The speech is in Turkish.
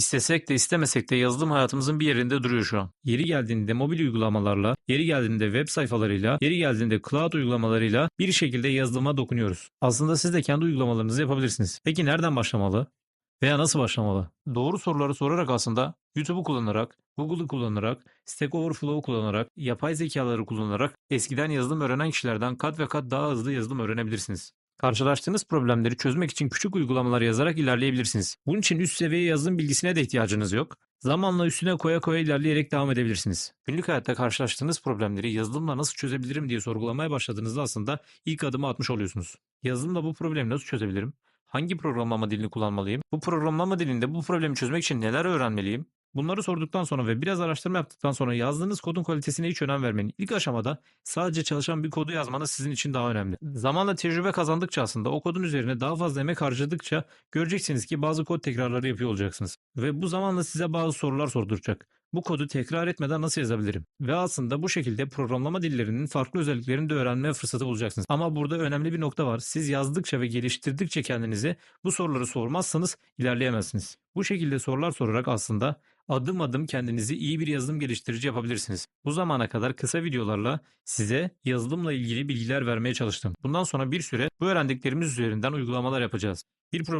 İstesek de istemesek de yazılım hayatımızın bir yerinde duruyor şu an. Yeri geldiğinde mobil uygulamalarla, yeri geldiğinde web sayfalarıyla, yeri geldiğinde cloud uygulamalarıyla bir şekilde yazılıma dokunuyoruz. Aslında siz de kendi uygulamalarınızı yapabilirsiniz. Peki nereden başlamalı? Veya nasıl başlamalı? Doğru soruları sorarak aslında YouTube'u kullanarak, Google'ı kullanarak, Stack Overflow'u kullanarak, yapay zekaları kullanarak eskiden yazılım öğrenen kişilerden kat ve kat daha hızlı yazılım öğrenebilirsiniz. Karşılaştığınız problemleri çözmek için küçük uygulamalar yazarak ilerleyebilirsiniz. Bunun için üst seviye yazılım bilgisine de ihtiyacınız yok. Zamanla üstüne koya koya ilerleyerek devam edebilirsiniz. Günlük hayatta karşılaştığınız problemleri yazılımla nasıl çözebilirim diye sorgulamaya başladığınızda aslında ilk adımı atmış oluyorsunuz. Yazılımla bu problemi nasıl çözebilirim? Hangi programlama dilini kullanmalıyım? Bu programlama dilinde bu problemi çözmek için neler öğrenmeliyim? Bunları sorduktan sonra ve biraz araştırma yaptıktan sonra yazdığınız kodun kalitesine hiç önem vermeyin. İlk aşamada sadece çalışan bir kodu yazmanız sizin için daha önemli. Zamanla tecrübe kazandıkça aslında o kodun üzerine daha fazla emek harcadıkça göreceksiniz ki bazı kod tekrarları yapıyor olacaksınız. Ve bu zamanla size bazı sorular sorduracak. Bu kodu tekrar etmeden nasıl yazabilirim? Ve aslında bu şekilde programlama dillerinin farklı özelliklerini de öğrenme fırsatı bulacaksınız. Ama burada önemli bir nokta var. Siz yazdıkça ve geliştirdikçe kendinizi bu soruları sormazsanız ilerleyemezsiniz. Bu şekilde sorular sorarak aslında adım adım kendinizi iyi bir yazılım geliştirici yapabilirsiniz. Bu zamana kadar kısa videolarla size yazılımla ilgili bilgiler vermeye çalıştım. Bundan sonra bir süre bu öğrendiklerimiz üzerinden uygulamalar yapacağız. Bir problem